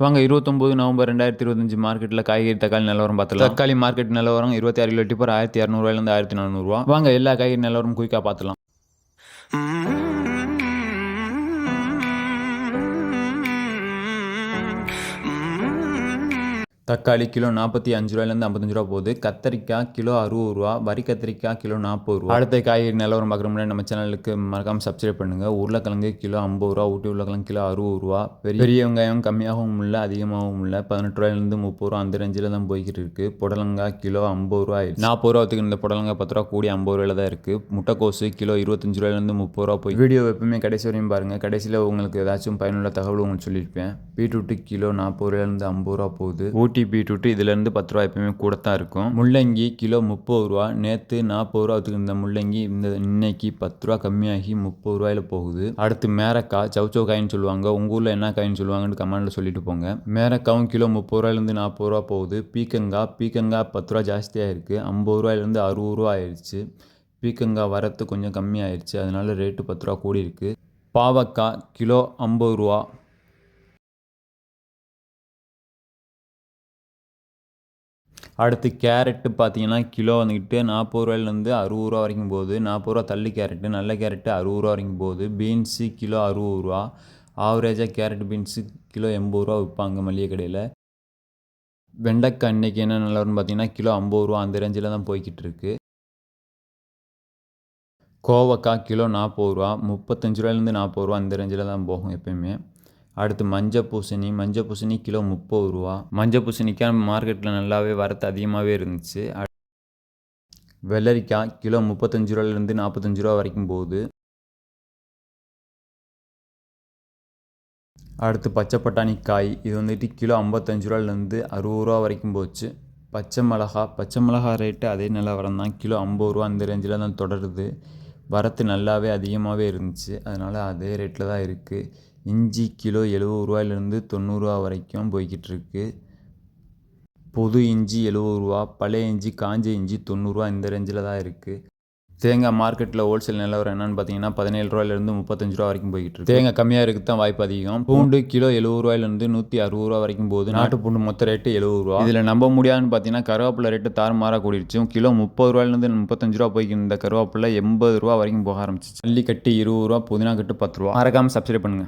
வாங்க இருபத்தொம்போது நவம்பர் ரெண்டாயிரத்தி இருபத்தஞ்சு மார்க்கெட்டில் காய்கறி தக்காளி நிலவரம் பார்த்துலாம் தக்காளி மார்க்கெட் நிலவரம் இருபத்தி ஆறு கிலோ டிப்பர் ஆயிரத்தி இரநூறுவாயிலேருந்து ஆயிரத்தி நானூறுரூவா வாங்க எல்லா காய்கறி நிலவரம் குயிக்காக பார்த்துலாம் தக்காளி கிலோ நாற்பத்தி அஞ்சு ரூபாயிலேருந்து ஐம்பத்தஞ்சு ரூபா போகுது. கத்திரிக்காய் கிலோ அறுபது ரூபா வரி கத்திரிக்காய் கிலோ நாற்பது ரூபா. அடுத்த காய்கறி நிலவரம் பார்க்குற முன்னாடி நம்ம சேனலுக்கு மறக்காமல் சப்ஸ்கிரைப் பண்ணுங்கள் உருளைக்கிழங்கு கிலோ ஐம்பது ரூபா ஊட்டி உருளைக்கிழங்கு கிலோ அறுபது ரூபா. பெரிய பெரிய வெங்காயம் கம்மியாகவும் இல்லை அதிகமாகவும் இல்லை. பதினெட்டு ரூபாயிலேருந்து முப்பது ரூபா அந்த ரேஞ்சில் தான் போய்கிட்டு இருக்குது புடலங்காய் கிலோ ஐம்பது ரூபா நாற்பது ரூபா இந்த புடலங்காய் பத்து ரூபா கூடி ஐம்பது ரூபாயில் தான் இருக்குது முட்டைக்கோசு கிலோ இருபத்தஞ்சு ரூபாயிலேருந்து முப்பது ரூபா போய் வீடியோ எப்பவுமே கடைசி வரையும் பாருங்கள் கடைசியில் உங்களுக்கு ஏதாச்சும் பயனுள்ள தகவல் உங்களுக்கு சொல்லியிருப்பேன். பீட்ரூட்டு கிலோ நாற்பது ரூபாயிலேருந்து ஐம்பது ரூபா போகுது. ஊட்டி பீட்ரூட்டு இதுலேருந்து பத்து ரூபா எப்பயுமே கூட தான் இருக்கும். முள்ளங்கி கிலோ முப்பது ரூபா. நேற்று நாற்பது ரூபா வச்சுக்கு இந்த முள்ளங்கி இந்த இன்னைக்கு பத்து ரூபா கம்மியாகி முப்பது ரூபாயில போகுது. அடுத்து மேரக்காய் சவுச்சோ காயின்னு சொல்லுவாங்க. உங்கள் ஊரில் என்ன காயின்னு சொல்லுவாங்கன்னு கமெண்ட்டில் சொல்லிட்டு போங்க. மேரக்காவும் கிலோ முப்பது ரூபாயிலேருந்து நாற்பது ரூபா போகுது. பீக்கங்காய் பீக்கங்காய் பத்து ரூபா ஜாஸ்தியாக இருக்குது ஐம்பது ரூபாயிலேருந்து அறுபது ரூபா ஆயிடுச்சு. பீக்கங்காய் வரத்து கொஞ்சம் கம்மியாயிருச்சு. அதனால ரேட்டு பத்து ரூபா கூடி இருக்கு பாவக்காய் கிலோ ஐம்பது ரூபா. அடுத்து கேரட்டு பார்த்தீங்கன்னா கிலோ வந்துக்கிட்டு நாற்பது ரூபாயிலேருந்து அறுபது ரூபா வரைக்கும் போகுது. நாற்பது ரூபா தள்ளி கேரட்டு நல்ல கேரட்டு அறுபது ரூபா வரைக்கும் போகுது. பீன்ஸு கிலோ அறுபது ரூபா. ஆவரேஜாக கேரட் பீன்ஸு கிலோ எண்பது ரூபா விற்பாங்க மளிகை கடையில். வெண்டைக்காய் இன்றைக்கி என்ன நிலவரம்னு பார்த்தீங்கன்னா கிலோ ஐம்பது ரூபா அந்த ரேஞ்சில் தான் போய்கிட்டு இருக்கு. கோவக்காய் கிலோ நாற்பது ரூபா. முப்பத்தஞ்சு ரூபாயிலேருந்து நாற்பது ரூபா அந்த ரேஞ்சில் தான் போகும் எப்பயுமே. அடுத்து மஞ்சள் பூசணி மஞ்சள் பூசணி கிலோ முப்பது ரூபா. மஞ்சள் பூசணிக்காக மார்க்கெட்டில் நல்லாவே வரத்து அதிகமாகவே இருந்துச்சு. வெள்ளரிக்காய் கிலோ முப்பத்தஞ்சு ரூபாலேருந்து நாற்பத்தஞ்சு ரூபா வரைக்கும் போகுது. அடுத்து பச்சை பட்டாணி காய் இது வந்துட்டு கிலோ ஐம்பத்தஞ்சு ரூபாலேருந்து அறுபது ரூபா வரைக்கும் போச்சு. பச்சை மிளகா பச்சை மிளகா ரேட்டு அதே நிலவரம் தான். கிலோ ஐம்பது ரூபா அந்த ரேஞ்சில் தான் தொடருது. வரத்து நல்லாவே அதிகமாகவே இருந்துச்சு. அதனால் அதே ரேட்டில் தான் இருக்குது இஞ்சி கிலோ எழுபது ரூபாயிலேருந்து தொண்ணூறுரூவா வரைக்கும் போய்கிட்டு இருக்கு புது இஞ்சி எழுபது ரூபா பழைய இஞ்சி காஞ்ச இஞ்சி தொண்ணூறுரூவா இந்த ரேஞ்சில் தான் இருக்குது தேங்காய் மார்க்கெட்டில் ஹோல்சேல் நிலவரம் என்னன்னு பார்த்தீங்கன்னா பதினேழு ரூபாயிலேருந்து முப்பத்தஞ்சு ரூபா வரைக்கும் போய்கிட்டு இருக்கு. தேங்காய் கம்மியாக இருக்குது தான் வாய்ப்பு அதிகம். பூண்டு கிலோ எழுபது ரூபாயிலேருந்து நூற்றி அறுபது ரூபா வரைக்கும் போகுது. நாட்டு பூண்டு மொத்த ரேட்டு எழுபது ரூபா. இதில் நம்ப முடியாதுன்னு பார்த்தீங்கன்னா கருவேப்பிலை ரேட்டு தாறுமாறாக கூடிருச்சு. கிலோ முப்பது ரூபாயிலேருந்து முப்பத்தஞ்சு ரூபா போய்க்கு இந்த கருவேப்பிலை எண்பது ரூபா வரைக்கும் போக ஆரம்பிச்சிச்சு. மல்லி கட்டு இருபது ரூபா புதினா கட்டு பத்து ரூபா. மறக்காமல் சப்ஸ்கிரைப் பண்ணுங்கள்